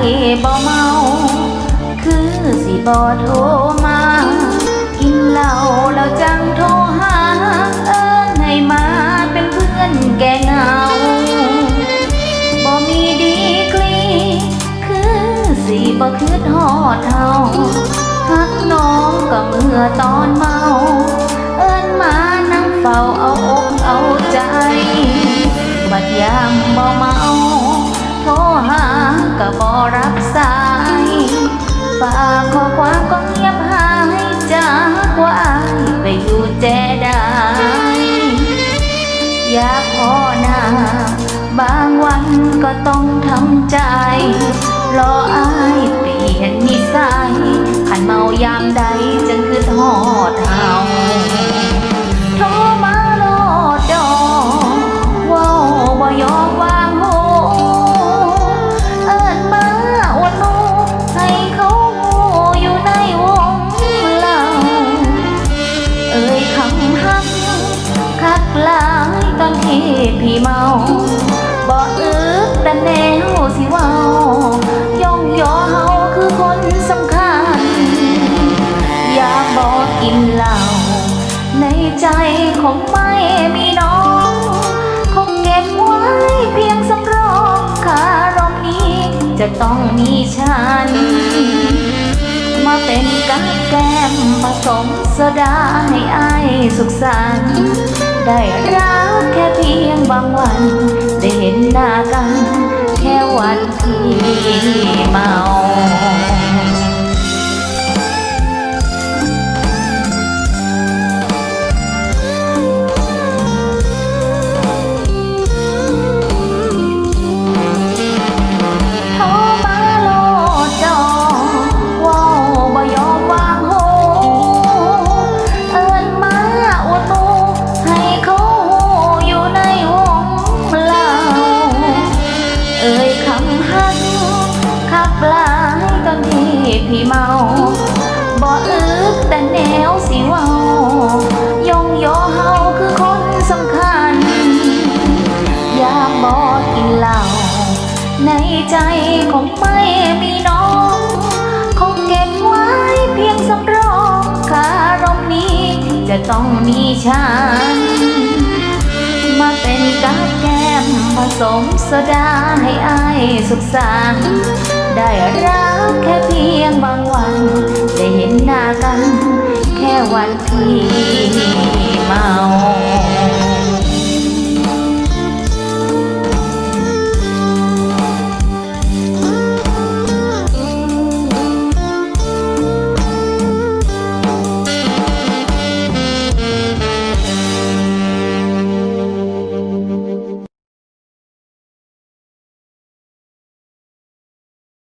บ่เมา คือสิบ่โทรมา กินเหล้าแล้วจังโทรหา เอิญให้มาเป็นเพื่อนแกเหงาบ่มีดีกรี คือสิบ่คืดหอดเฮาฮักน้องก็เมื่อตอนเมา เอิญมานั่งเฝ้าเอาอกเอาใจ บัดยามบ่เมา ก็บ่รับสายฝากข้อความก็เงียบหายจากว่าอายไปอยู่แจได้ อยากพอหนาบางวันก็ต้องทำใจ รออายเปลี่ยนนิสัยขันเมายามใดจึงคือทอ พี่เมาบ่อึกแต่แนวสิเว้าย่องยอเฮาคือคนสำคัญ อยากบอกกินเหล้าในใจคงไม่มีน้องคงเก็บไว้เพียงสำรองคารมนี้ จะต้องมีฉัน มาเป็นกับแก้มผสมโซดาให้อายสุขสันต์ได้รัก แค่เพียงบางวัน ได้เห็นหน้ากัน แค่วันที่มา ฮักคักลายตอนที่พี่เมาบ่อึกแต่แนวสิเว้ายองยอเฮาคือคนสำคัญ อยากบอกกินเหล้าในใจคงไม่มีน้องคงเก็บไว้เพียงสำรองคารมนี้จะต้องมีฉัน มาเป็นกับ ผสมโซดาให้อายสุขสันต์ได้รักแค่เพียงบางวัน ได้เห็นหน้ากัน แค่วันที่